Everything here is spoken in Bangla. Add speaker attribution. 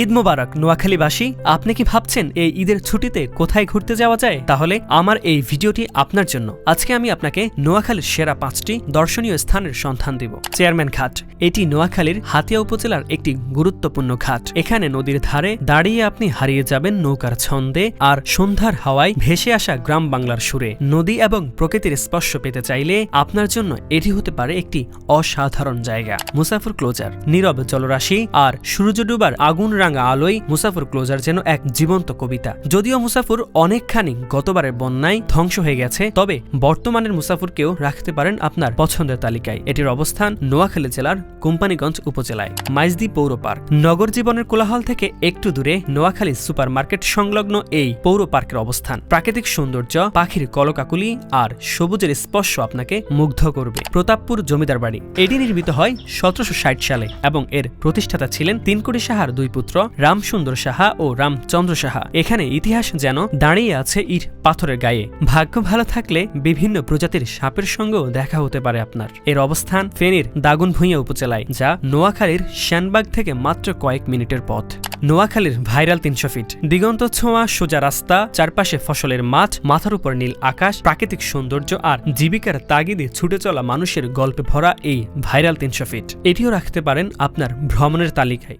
Speaker 1: ঈদ মোবারক, নোয়াখালীবাসী, আপনি কি ভাবছেন এই ঈদের ছুটিতে কোথায় ঘুরতে যাওয়া যায়? তাহলে আমার এই ভিডিওটি আপনার জন্য। আজকে আমি আপনাকে নোয়াখালীর সেরা পাঁচটি দর্শনীয় স্থানের সন্ধান দিব। চেয়ারম্যান ঘাট, এটি নোয়াখালীর হাতিয়া উপজেলার একটি গুরুত্বপূর্ণ ঘাট। এখানে নদীর ধারে দাঁড়িয়ে আপনি হারিয়ে যাবেন নৌকার ছন্দে আর সন্ধ্যার হাওয়ায় ভেসে আসা গ্রাম বাংলার সুরে। নদী এবং প্রকৃতির স্পর্শ পেতে চাইলে আপনার জন্য এটি হতে পারে একটি অসাধারণ জায়গা। মুসাফর ক্লোজার, নীরব জলরাশি আর সূর্য ডুবার আগুন রাঙা আলোয় মুসাফর ক্লোজার যেন এক জীবন্ত কবিতা। যদিও মুসাফর অনেকখানি গতবারের বন্যায় ধ্বংস হয়ে গেছে, তবে বর্তমানের মুসাফরকেও রাখতে পারেন আপনার পছন্দের তালিকায়। এটির অবস্থান নোয়াখালী জেলার কোম্পানিগঞ্জ উপজেলায়, মাইজদি পৌর পার্ক। নগর জীবনের কোলাহল থেকে একটু দূরে নোয়াখালী সুপার মার্কেট সংলগ্ন এই পৌর পার্কের অবস্থান। প্রাকৃতিক সৌন্দর্য, পাখির কলকাকুলি আর সবুজের স্পর্শ আপনাকে মুগ্ধ করবে। প্রতাপপুর জমিদার বাড়ি। এটি নির্মিত হয় সতেরোশো ষাট সালে এবং এর প্রতিষ্ঠাতা ছিলেন তিনকুড়ি সাহার দুই পুত্র রামসুন্দর সাহা ও রামচন্দ্র সাহা। এখানে ইতিহাস যেন দাঁড়িয়ে আছে ইট পাথরের গায়ে। ভাগ্য ভালো থাকলে বিভিন্ন প্রজাতির সাপের সঙ্গেও দেখা হতে পারে আপনার। এর অবস্থান ফেনীর দাগুনভূঁইয়া উপজেলায়, যা নোয়াখালীর শ্যানবাগ থেকে মাত্র কয়েক মিনিটের পথ। নোয়াখালীর ভাইরাল তিনশো ফিট। দিগন্ত ছোঁয়া সোজা রাস্তা, চারপাশে ফসলের মাঠ, মাথার উপর নীল আকাশ, প্রাকৃতিক সৌন্দর্য আর জীবিকার তাগিদে ছুটে চলা মানুষের গল্পে ভরা এই ভাইরাল তিনশো ফিট। এটিও রাখতে পারেন আপনার ভ্রমণের তালিকায়।